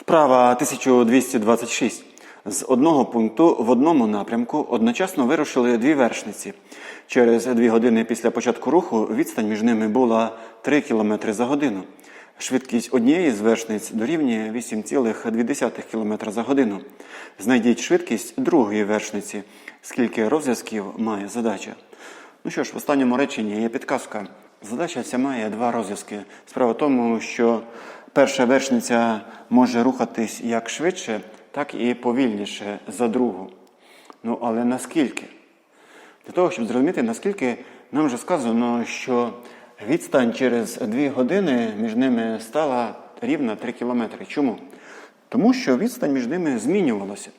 Вправа 1226. З одного пункту в одному напрямку одночасно вирушили дві вершниці. Через дві години після початку руху відстань між ними була 3 км за годину. Швидкість однієї з вершниць дорівнює 8,2 км за годину. Знайдіть швидкість другої вершниці. Скільки розв'язків має задача? Ну що ж, в останньому реченні є підказка. Задача ця має два розв'язки. Справа в тому, що перша вершниця може рухатись як швидше, так і повільніше за другу. Ну, але наскільки? Для того, щоб зрозуміти, наскільки нам вже сказано, що відстань через 2 години між ними стала рівна 3 кілометри. Чому? Тому що відстань між ними змінювалася.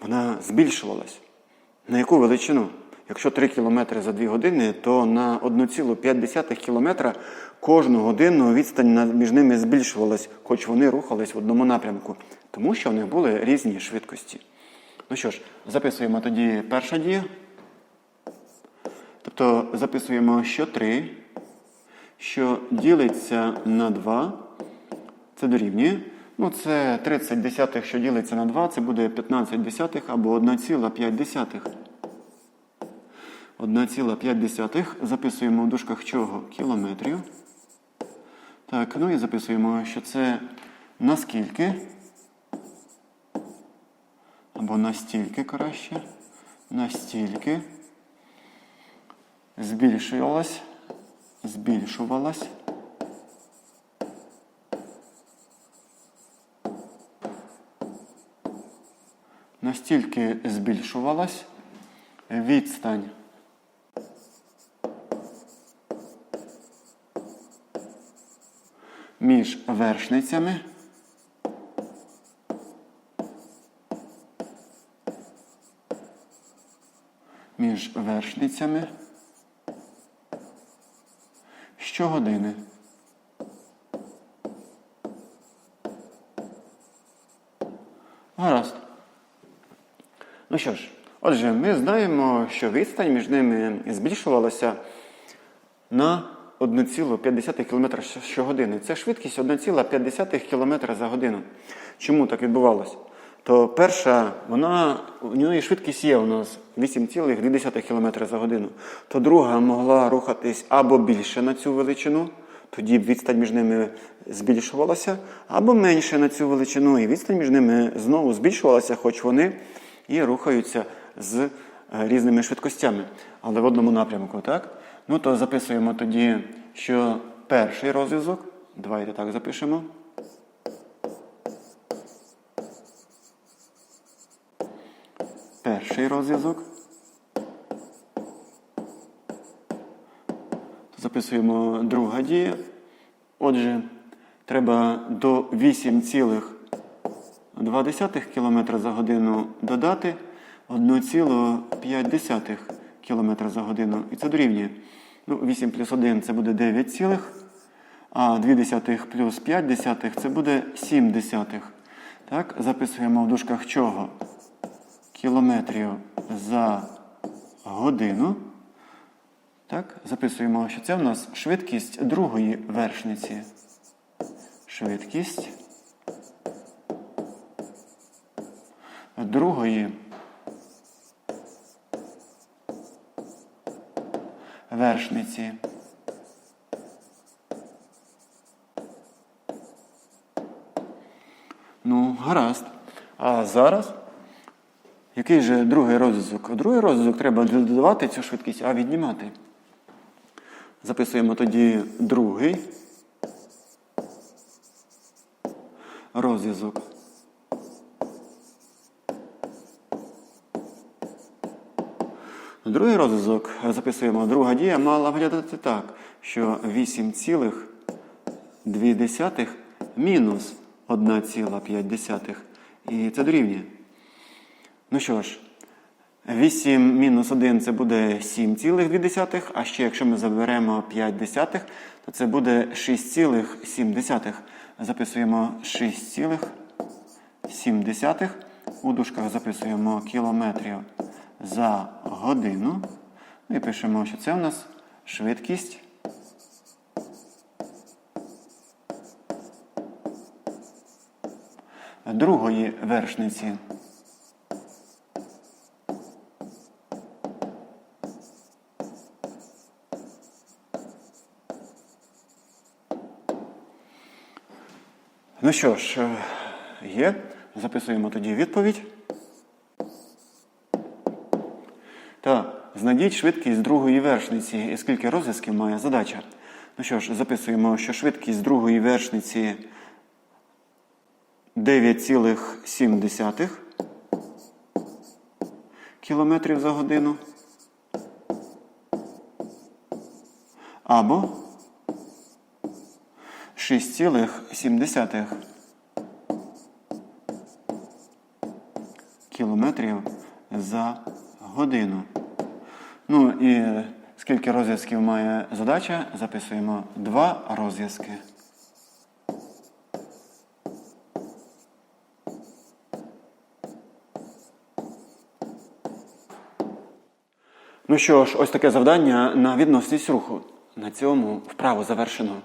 Вона збільшувалась. На яку величину? Якщо 3 кілометри за 2 години, то на 1,5 кілометра кожну годину відстань між ними збільшувалась, хоч вони рухались в одному напрямку, тому що в них були різні швидкості. Ну що ж, записуємо тоді перша дія. Тобто записуємо, що 3, що ділиться на 2, це дорівнює. Ну, це 30 десятих, що ділиться на 2, це буде 15 десятих або 1,5 десятих. 1,5 записуємо в дужках чого? Кілометрів. Так, ну і записуємо, що це наскільки. Або настільки краще. Настільки. Збільшувалась. Збільшувалась. Настільки збільшувалась відстань між вершницями між вершницями щогодини. Гаразд. Ну що ж, отже, ми знаємо, що відстань між ними збільшувалася на 1,5 км щогодини. Це швидкість 1,5 км за годину. Чому так відбувалося? То перша, вона, у неї швидкість є у нас 8,2 км за годину. То друга могла рухатись або більше на цю величину, тоді відстань між ними збільшувалася, або менше на цю величину, і відстань між ними знову збільшувалася, хоч вони і рухаються з е, різними швидкостями, але в одному напрямку, так? Ну то записуємо тоді, що перший розв'язок, давайте так запишемо. Перший розв'язок. Записуємо друга дія. Отже, треба до 8,2 км за годину додати 1,5 км за годину. І це дорівнює. Ну, 8 плюс 1 це буде 9 цілих, а 2 десятих плюс 5 десятих це буде 7 десятих. Так, записуємо в дужках чого? Кілометрів за годину. Так, записуємо, що це в нас швидкість другої вершниці. Швидкість другої вершниці. Ну, гаразд. А зараз який же другий розв'язок? Другий розв'язок треба додавати цю швидкість, а віднімати. Записуємо тоді другий розв'язок. Другий розв'язок записуємо. Друга дія мала виглядати так, що 8,2 мінус 1,5. І це дорівнює. Ну що ж, 8 мінус 1 це буде 7,2, а ще якщо ми заберемо 5 десятих, то це буде 6,7. Записуємо 6,7. У дужках записуємо кілометрів за годину. Ну і пишемо, що це у нас швидкість другої вершниці. Ну що ж, е, є. Записуємо тоді відповідь. Так, знайдіть швидкість другої вершниці і скільки розв'язків має задача. Ну що ж, записуємо, що швидкість другої вершниці 9,7 кілометрів за годину. Або 6,7 кілометрів за годину. Ну і скільки розв'язків має задача, записуємо два розв'язки. Ну що ж, ось таке завдання на відносність руху. На цьому вправу завершено.